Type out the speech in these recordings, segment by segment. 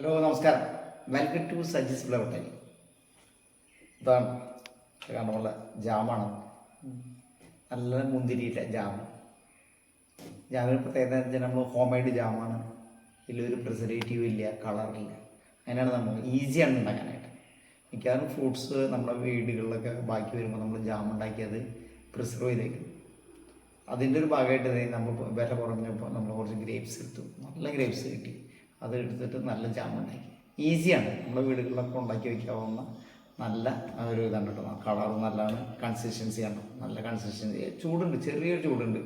Hello നമസ്കാരം. Welcome to Saji's flower ഇതാണ് കാണുള്ള ജാമാണ്. നല്ല മുന്തിരിയില്ല ജാം. ജാമിന് പ്രത്യേകത നമ്മൾ ഹോം മെയ്ഡ് ജാമാണ്. ഇതിലൊരു പ്രിസർവേറ്റീവ് ഇല്ല കളറില്ല അങ്ങനെയാണ് നമ്മൾ ഈസിയാണ് ഉണ്ടാക്കാനായിട്ട്. മിക്കവാറും ഫ്രൂട്ട്സ് നമ്മുടെ വീടുകളിലൊക്കെ ബാക്കി വരുമ്പോൾ നമ്മൾ ജാം ഉണ്ടാക്കിയത് പ്രിസർവ് ചെയ്തേക്കും. അതിന്റെ ഒരു ഭാഗമായിട്ട് നമ്മൾ വില കുറഞ്ഞപ്പോൾ നമ്മൾ കുറച്ച് ഗ്രേപ്സ് എടുത്തു. നല്ല ഗ്രേപ്സ് കിട്ടി. അത് എടുത്തിട്ട് നല്ല ജാം ഉണ്ടാക്കി ഈസിയാണ്. നമ്മുടെ വീടുകളിലൊക്കെ ഉണ്ടാക്കി വയ്ക്കാവുന്ന നല്ല ഒരു ഇതാണ് കേട്ടോ. കളർ നല്ലതാണ് കൺസിസ്റ്റൻസി ആണ്. നല്ല കൺസിസ്റ്റൻസി ചൂടുണ്ട്. ചെറിയൊരു ചൂടുണ്ട്.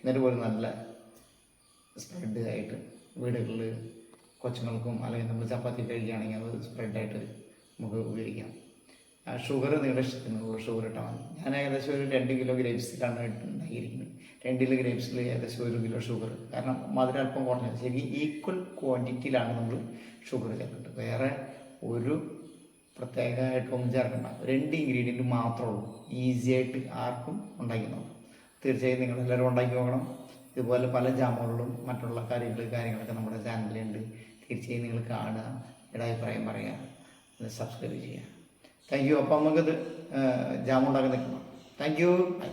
എന്നിട്ട് പോലും നല്ല സ്പ്രെഡ് ആയിട്ട് വീടുകളിൽ കൊച്ചുങ്ങൾക്കും അല്ലെങ്കിൽ നമ്മൾ ചപ്പാത്തി കഴിക്കുകയാണെങ്കിൽ അത് സ്പ്രെഡായിട്ട് നമുക്ക് ഉപയോഗിക്കാം. ഷുഗർ നിങ്ങളുടെ ഷുഗർ ഇട്ടാൽ മതി. ഞാൻ ഏകദേശം ഒരു രണ്ട് കിലോ ഗ്രേപ്സിലാണ് ഉണ്ടാക്കിയിരിക്കുന്നത് രണ്ട് കിലോ ഗ്രേപ്സിൽ ഏകദേശം ഒരു കിലോ ഷുഗർ. കാരണം മധുരം അല്പം കുറഞ്ഞത്. ശരി ഈക്വൽ ക്വാണ്ടിറ്റിയിലാണ് നമ്മൾ ഷുഗർ ചേർക്കുന്നത് വേറെ ഒരു പ്രത്യേകമായിട്ടൊന്നും ചേർക്കണ്ട. രണ്ട് ഇൻഗ്രീഡിയന്റ് മാത്രമേ ഉള്ളൂ. ഈസി ആയിട്ട് ആർക്കും ഉണ്ടാക്കി നോക്കാം. തീർച്ചയായും നിങ്ങളെല്ലാവരും ഉണ്ടാക്കി നോക്കണം. ഇതുപോലെ പല ജാമുകളിലും മറ്റുള്ള കാര്യങ്ങൾ കാര്യങ്ങളൊക്കെ നമ്മുടെ ചാനലിലുണ്ട്. തീർച്ചയായും നിങ്ങൾ കാണുക. നിങ്ങളുടെ പറയുക. സബ്സ്ക്രൈബ് ചെയ്യുക. Thank you. അപ്പം നമുക്കിത് ജാമു ഉണ്ടാക്കി നിൽക്കണം താങ്ക് യു. ബൈ.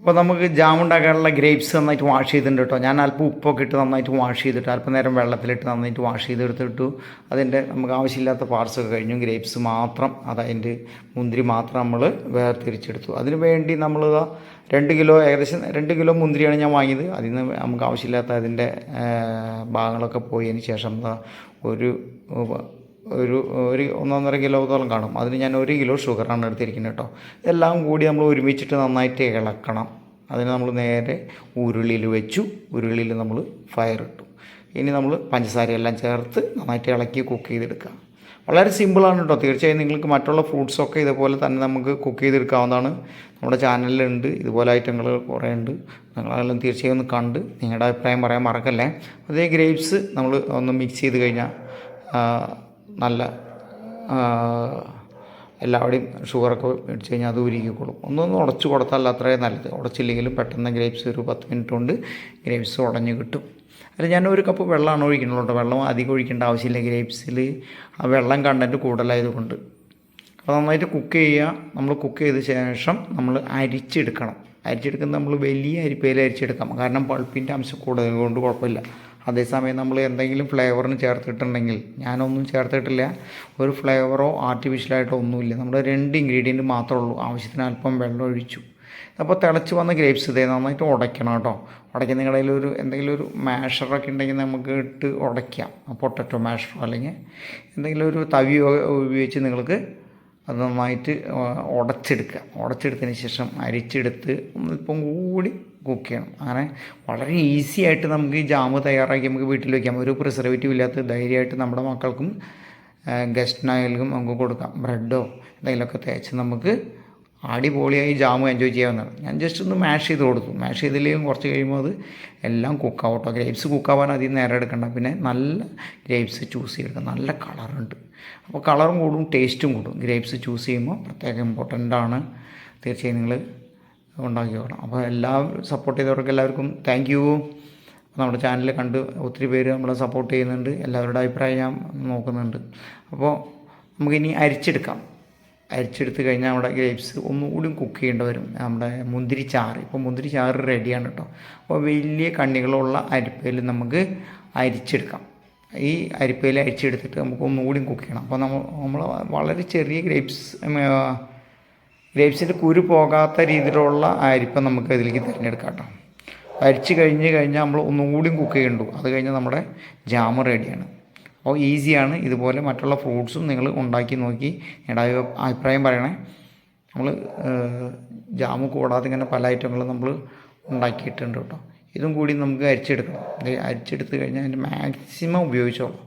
അപ്പോൾ നമുക്ക് ജാം ഉണ്ടാക്കാനുള്ള ഗ്രേപ്സ് നന്നായിട്ട് വാഷ് ചെയ്തിട്ടുണ്ട് കേട്ടോ ഞാൻ അല്പം ഉപ്പൊക്കെ ഇട്ട് നന്നായിട്ട് വാഷ് ചെയ്തിട്ട്. അല്പം നേരം വെള്ളത്തിലിട്ട് നന്നായിട്ട് വാഷ് ചെയ്തെടുത്തിട്ടു. അതിന്റെ നമുക്ക് ആവശ്യമില്ലാത്ത പാർട്സൊക്കെ കഴിഞ്ഞു. ഗ്രേപ്സ് മാത്രം അതതിന്റെ മുന്തിരി മാത്രം നമ്മൾ വേർതിരിച്ചെടുത്തു. അതിന് വേണ്ടി നമ്മൾ രണ്ട് കിലോ ഏകദേശം രണ്ട് കിലോ മുന്തിരിയാണ് ഞാൻ വാങ്ങിയത്. അതിൽ നിന്ന് നമുക്ക് ആവശ്യമില്ലാത്ത അതിന്റെ ഭാഗങ്ങളൊക്കെ പോയതിന് ശേഷം ഒരു ഒരു ഒരു ഒന്നൊന്നര കിലോത്തോളം കാണും. അതിന് ഞാൻ ഒരു കിലോ ഷുഗറാണ് എടുത്തിരിക്കുന്നത് കേട്ടോ. എല്ലാം കൂടി നമ്മൾ ഒരുമിച്ചിട്ട് നന്നായിട്ട് ഇളക്കണം. അതിന് നമ്മൾ നേരെ ഉരുളിയിൽ വെച്ചു. ഉരുളിയിൽ നമ്മൾ ഫയർ ഇട്ടു. ഇനി നമ്മൾ പഞ്ചസാരയെല്ലാം ചേർത്ത് നന്നായിട്ട് ഇളക്കി കുക്ക് ചെയ്തെടുക്കുക വളരെ സിമ്പിളാണ് കേട്ടോ. തീർച്ചയായും നിങ്ങൾക്ക് മറ്റുള്ള ഫ്രൂട്ട്സൊക്കെ ഇതുപോലെ തന്നെ നമുക്ക് കുക്ക് ചെയ്തെടുക്കാവുന്നതാണ്. നമ്മുടെ ചാനലിലുണ്ട് ഇതുപോലെ ഐറ്റങ്ങൾ കുറേ ഉണ്ട്. നിങ്ങളെല്ലാം തീർച്ചയായും ഒന്ന് കണ്ട് നിങ്ങളുടെ അഭിപ്രായം പറയാൻ മറക്കല്ലേ? അതേ ഗ്രേപ്സ് നമ്മൾ ഒന്ന് മിക്സ് ചെയ്ത് കഴിഞ്ഞാൽ നല്ല എല്ലാവരുടെയും ഷുഗറൊക്കെ മേടിച്ച് കഴിഞ്ഞാൽ അത് ഉരുകിക്കോളും ഒന്നൊന്ന് ഉടച്ച് കൊടുത്താൽ അത്രയും നല്ലത്. ഉടച്ചില്ലെങ്കിലും പെട്ടെന്ന് ഗ്രേപ്സ് ഒരു പത്ത് മിനിറ്റ് കൊണ്ട് ഗ്രേപ്സ് ഉടഞ്ഞു കിട്ടും. അല്ല ഞാൻ ഒരു കപ്പ് വെള്ളമാണ് ഒഴിക്കുന്നുള്ളൂ വെള്ളം അധികം ഒഴിക്കേണ്ട ആവശ്യമില്ല. ഗ്രേപ്സിൽ ആ വെള്ളം കണ്ടന്റ് കൂടുതലായതുകൊണ്ട്. അപ്പോൾ നന്നായിട്ട് കുക്ക് ചെയ്യുക. നമ്മൾ കുക്ക് ചെയ്ത ശേഷം നമ്മൾ അരിച്ചെടുക്കണം. അരിച്ചെടുക്കുന്നത് നമ്മൾ വലിയ അരിപ്പയിൽ അരിച്ചെടുക്കാം കാരണം പൾപ്പിന്റെ അംശം കൂടുതൽ കൊണ്ട് കുഴപ്പമില്ല. അതേസമയം നമ്മൾ എന്തെങ്കിലും ഫ്ലേവറിന് ചേർത്തിട്ടുണ്ടെങ്കിൽ ഞാനൊന്നും ചേർത്തിട്ടില്ല. ഒരു ഫ്ലേവറോ ആർട്ടിഫിഷ്യലായിട്ടോ ഒന്നുമില്ല. നമ്മൾ രണ്ട് ഇൻഗ്രീഡിയന്റ് മാത്രമേ ഉള്ളൂ. ആവശ്യത്തിന് അല്പം വെള്ളം ഒഴിച്ചു. അപ്പോൾ തിളച്ച് വന്ന ഗ്രേപ്സ് ഇതേ നന്നായിട്ട് ഉടയ്ക്കണം കേട്ടോ. ഉടയ്ക്കുന്ന നിങ്ങളുടെ ഒരു എന്തെങ്കിലും ഒരു മാഷറൊക്കെ ഉണ്ടെങ്കിൽ നമുക്ക് ഇട്ട് ഉടയ്ക്കാം. പൊട്ടറ്റോ മാഷറോ അല്ലെങ്കിൽ എന്തെങ്കിലും ഒരു തവിയോ ഉപയോഗിച്ച് നിങ്ങൾക്ക് അത് നന്നായിട്ട് ഉടച്ചെടുക്കുക. ഉടച്ചെടുത്തതിന് ശേഷം അരിച്ചെടുത്ത് ഒന്നിപ്പം കൂടി കുക്ക് ചെയ്യണം. അങ്ങനെ വളരെ ഈസി ആയിട്ട് നമുക്ക് ഈ ജാമ് തയ്യാറാക്കി നമുക്ക് വീട്ടിൽ വയ്ക്കാം ഒരു പ്രിസർവേറ്റീവ് ഇല്ലാത്ത ധൈര്യമായിട്ട് നമ്മുടെ മക്കൾക്കും ഗസ്റ്റിനായാലും നമുക്ക് കൊടുക്കാം. ബ്രെഡോ എന്തെങ്കിലുമൊക്കെ തേച്ച് നമുക്ക് അടിപൊളിയായി ജാമ് എൻജോയ് ചെയ്യാവുന്നതാണ്. ഞാൻ ജസ്റ്റ് ഒന്ന് മാഷ് ചെയ്ത് കൊടുത്തു. മാഷ് ചെയ്തില്ലെങ്കിലും കുറച്ച് കഴിയുമ്പോൾ അത് എല്ലാം കുക്കാവട്ടോ ഗ്രേപ്സ് കുക്കാവാൻ അധികം നേരം എടുക്കണ്ട. പിന്നെ നല്ല ഗ്രേപ്സ് ചൂസ് ചെയ്തെടുക്കുക നല്ല കളറുണ്ട് അപ്പോൾ കളറും കൂടും ടേസ്റ്റും കൂടും. ഗ്രേപ്സ് ചൂസ് ചെയ്യുമ്പോൾ പ്രത്യേകം ഇമ്പോർട്ടന്റ് ആണ്. തീർച്ചയായും നിങ്ങൾ ഉണ്ടാക്കി നോക്കണം. അപ്പോൾ എല്ലാവരും സപ്പോർട്ട് ചെയ്തവർക്ക് എല്ലാവർക്കും താങ്ക് യു നമ്മുടെ ചാനൽ കണ്ട് ഒത്തിരി പേര് നമ്മളെ സപ്പോർട്ട് ചെയ്യുന്നുണ്ട്. എല്ലാവരുടെ അഭിപ്രായം ഞാൻ നോക്കുന്നുണ്ട്. അപ്പോൾ നമുക്കിനി അരിച്ചെടുക്കാം. അരിച്ചെടുത്ത് കഴിഞ്ഞാൽ നമ്മുടെ ഗ്രേപ്സ് ഒന്നുകൂടി കുക്ക് ചെയ്യേണ്ടി വരും. നമ്മുടെ മുന്തിരി ചാറ്. ഇപ്പോൾ മുന്തിരി ചാറ് റെഡിയാണ് കേട്ടോ അപ്പോൾ വലിയ കണ്ണികളുള്ള അരിപ്പയിൽ നമുക്ക് അരിച്ചെടുക്കാം. ഈ അരിപ്പയിൽ അരിച്ചെടുത്തിട്ട് നമുക്ക് ഒന്നുകൂടി കുക്ക് ചെയ്യണം. അപ്പോൾ നമ്മൾ നമ്മൾ വളരെ ചെറിയ ഗ്രേപ്സ് ഗ്രേപ്സിന്റെ കുരു പോകാത്ത രീതിയിലുള്ള അരിപ്പ നമുക്ക് ഇതിലേക്ക് തിരഞ്ഞെടുക്കാം കേട്ടോ അരിച്ച് കഴിഞ്ഞ് കഴിഞ്ഞാൽ നമ്മൾ ഒന്നുകൂടി കുക്ക് ചെയ്യണ്ടു അത് കഴിഞ്ഞാൽ നമ്മുടെ ജാമ് റെഡിയാണ് അപ്പോൾ ഈസിയാണ്. ഇതുപോലെ മറ്റുള്ള ഫ്രൂട്ട്സും നിങ്ങൾ ഉണ്ടാക്കി നോക്കി. നിങ്ങളുടെ അഭിപ്രായം പറയണേ. നമ്മൾ ജാമ് കൂടാതെ ഇങ്ങനെ പല ഐറ്റങ്ങളും നമ്മൾ ഉണ്ടാക്കിയിട്ടുണ്ട് കേട്ടോ. ഇതും കൂടി നമുക്ക് അരിച്ചെടുക്കണം. അരിച്ചെടുത്ത് കഴിഞ്ഞാൽ അതിന്റെ മാക്സിമം ഉപയോഗിച്ചോളൂ.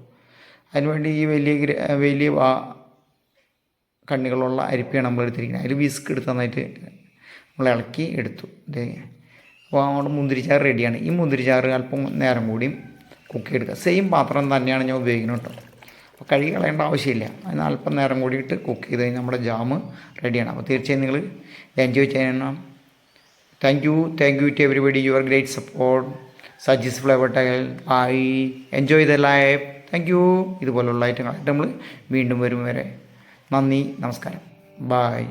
അതിനുവേണ്ടി ഈ വലിയ വലിയ കണ്ണികളുള്ള അരിപ്പയാണ് നമ്മൾ എടുത്തിരിക്കുന്നത്. അതിൽ വിസ്ക് എടുത്ത് നന്നായിട്ട് നമ്മൾ ഇളക്കി എടുത്തു. അപ്പോൾ നമ്മുടെ മുന്തിരിച്ചാറ് റെഡിയാണ്. ഈ മുന്തിരിച്ചാറ് അല്പം നേരം കൂടിയും കുക്ക് ചെയ്തെടുക്കുക സെയിം പാത്രം തന്നെയാണ് ഞാൻ ഉപയോഗിക്കുന്നത് കേട്ടോ. അപ്പോൾ കഴുകി കളയേണ്ട ആവശ്യമില്ല. അതിന് അല്പം നേരം കൂടിയിട്ട് കുക്ക് ചെയ്ത് കഴിഞ്ഞാൽ നമ്മുടെ ജാമ് റെഡിയാണ് അപ്പോൾ തീർച്ചയായും നിങ്ങൾ എൻജോയ് ചെയ്യണം thank you thank you to everybody your great support Saji's flavour tile I enjoy the life thank you ഇതുപോലുള്ള ഐറ്റങ്ങളായിട്ട് നമ്മൾ വീണ്ടും വരും വരെ നന്ദി നമസ്കാരം. ബായ്